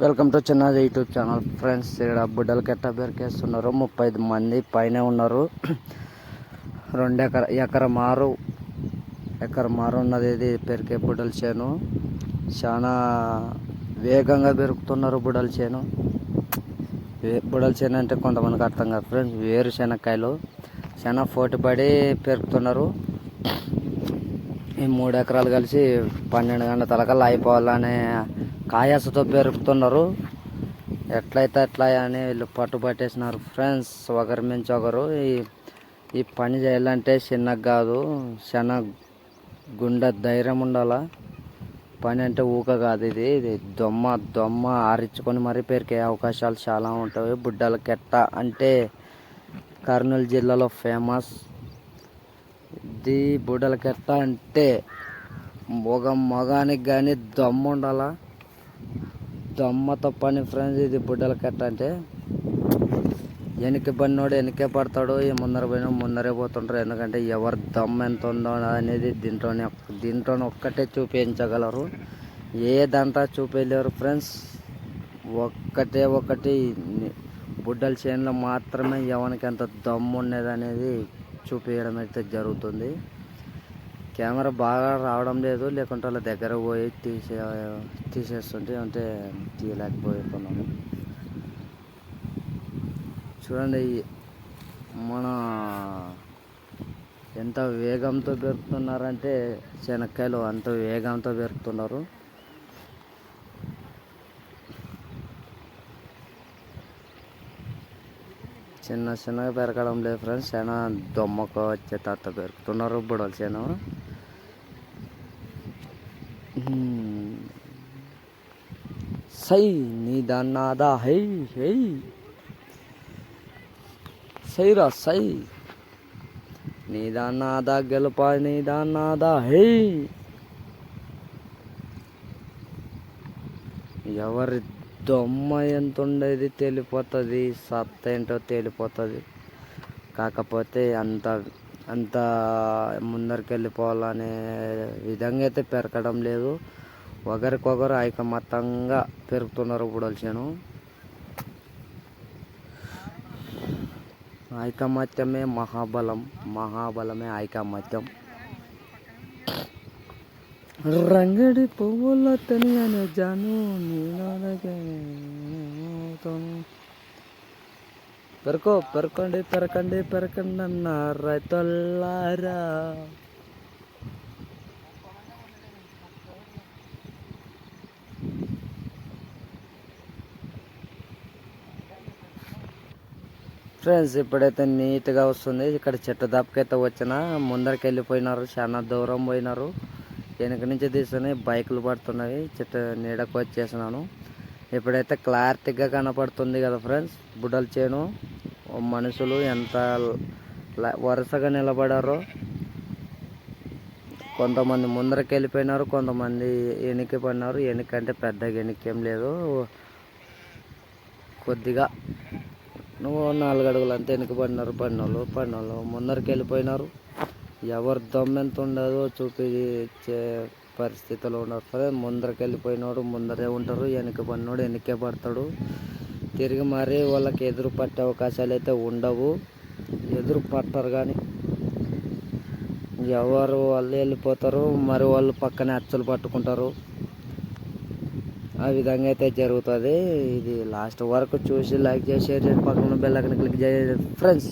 Welcome to చిన్నది YouTube channel friends ఇక్కడ బుడ్డలు ఎట్టా బెరికేస్తున్నారు. ముప్పై ఐదు మంది పైన ఉన్నారు. రెండు ఎకర ఎకర మారు. ఎకర మారు ఉన్నది ఇది పెరికే బుడ్డల చేను. చాలా వేగంగా పెరుగుతున్నారు బుడల చేను. వే- చేను అంటే కొంతమందికి అర్థం కాదు ఫ్రెండ్స్. వేరుశెనక్కాయలు చాలా పోటీపడి పెరుగుతున్నారు. ఈ మూడు ఎకరాలు కలిసి పన్నెండు గంటల తలకల్లా అయిపోవాలనే కాయాసతో పెరుగుతున్నారు ఎట్లయితే అట్లా అని వీళ్ళు పట్టు పట్టేసినారు. ఫ్రెండ్స్ ఒకరి మించి ఒకరు ఈ ఈ పని చేయాలంటే చిన్నగా కాదు చాలా గుండె ధైర్యం ఉండాలా? పని అంటే ఊక కాదు ఇది. ఇది దొమ్మ దొమ్మ ఆరించుకొని మరీ పెరిగే అవకాశాలు చాలా ఉంటాయి. బుడ్డల కెట్ట అంటే కర్నూలు జిల్లాలో ఫేమస్ ఇది బుడ్డల కెట్ట అంటే మొగ మగానికి కానీ దమ్ము ఉండాలా దమ్మతో పని ఫ్రెండ్స్ ఇది బుడ్డల కట్ట అంటే. వెనక పడినోడు వెనకే పడతాడు ఈ ముందర పోయిన ముందరే పోతుంటారు ఎందుకంటే ఎవరి దమ్ ఎంత ఉందో అనేది దీంట్లోనే దీంట్లో ఒక్కటే చూపించగలరు. ఏ దాంట్లో చూపించలేరు ఫ్రెండ్స్. ఒక్కటే ఒకటి బుడ్డల చేనులో మాత్రమే ఎవరికి ఎంత దమ్ము ఉండేది అనేది చూపించడం అయితే జరుగుతుంది. కెమెరా బాగా రావడం లేదు లేకుంటే వాళ్ళ దగ్గర పోయి తీసే తీసేస్తుంటే అంటే తీయలేకపోతున్నాము చూడండి మన ఎంత వేగంతో పెరుగుతున్నారంటే శనక్కాయలు అంత వేగంతో పెరుగుతున్నారు. చిన్న చిన్నగా పెరగడం లేదు ఫ్రెండ్స్. చాలా దొమ్మకు వచ్చే తాత పెరుగుతున్నారు. బుడలు చేను. సై నీ దన్నాదా హై హై. సైరా సై. నీ దన్నాదా గెలుపా నీ దన్నాదా హై. ఎవరి దొమ్మ ఎంత ఉండేది తేలిపోతుంది సత్త ఏంటో తేలిపోతుంది. కాకపోతే అంత అంత ముందరికి వెళ్ళిపోవాలనే విధంగా అయితే పెరగడం లేదు. ఒకరికొకరు ఐకమత్యంగా పెరుగుతున్నారు బుడల్చాను. ఐకమత్యమే మహాబలం మహాబలమే ఐకమత్యం. రంగడి పువ్వుల తెలియని జాను పెరకో పెరకండి పెరకండి పెరకండి అన్న రైతులారా ఫ్రెండ్స్ ఇప్పుడైతే నీట్గా వస్తుంది. ఇక్కడ చెట్టు దాపకైతే వచ్చిన ముందరికి వెళ్ళిపోయినారు చాలా దూరం పోయినారు. వెనక నుంచి తీసుకొని బైకులు పడుతున్నాయి. చెట్టు నీడకు వచ్చేసినాను. ఇప్పుడైతే క్లారిటీగా కనపడుతుంది కదా ఫ్రెండ్స్ బుడ్డల చేను. మనుషులు ఎంత వరుసగా నిలబడారో. కొంతమంది ముందరికి వెళ్ళిపోయినారు కొంతమంది వెనక్కి పడినారు. వెనక అంటే పెద్దగా వెనక్కి ఏం లేదు. కొద్దిగా నువ్వు నాలుగు అడుగులు అంతా వెనక పడినారు పడినోళ్ళు పడినోళ్ళు. ముందరికి వెళ్ళిపోయినారు. ఎవరు దమ్మెంత ఎంత ఉండదో చూపించే పరిస్థితిలో ఉన్నారు. సరే ముందరికి వెళ్ళిపోయినోడు ముందరే ఉంటారు. వెనక పడినోడు వెనకే పడతాడు. తిరిగి మరీ వాళ్ళకి ఎదురు పట్టే అవకాశాలు అయితే ఉండవు. ఎదురు పట్టరు కానీ. ఎవరు వాళ్ళు వెళ్ళిపోతారు మరి వాళ్ళు పక్కనే అచ్చలు పట్టుకుంటారు. ఆ విధంగా అయితే జరుగుతుంది. ఇది లాస్ట్ వరకు చూసి లైక్ చేసి పక్కన బెల్ ఐకాన్ క్లిక్ చేయండి. ఫ్రెండ్స్!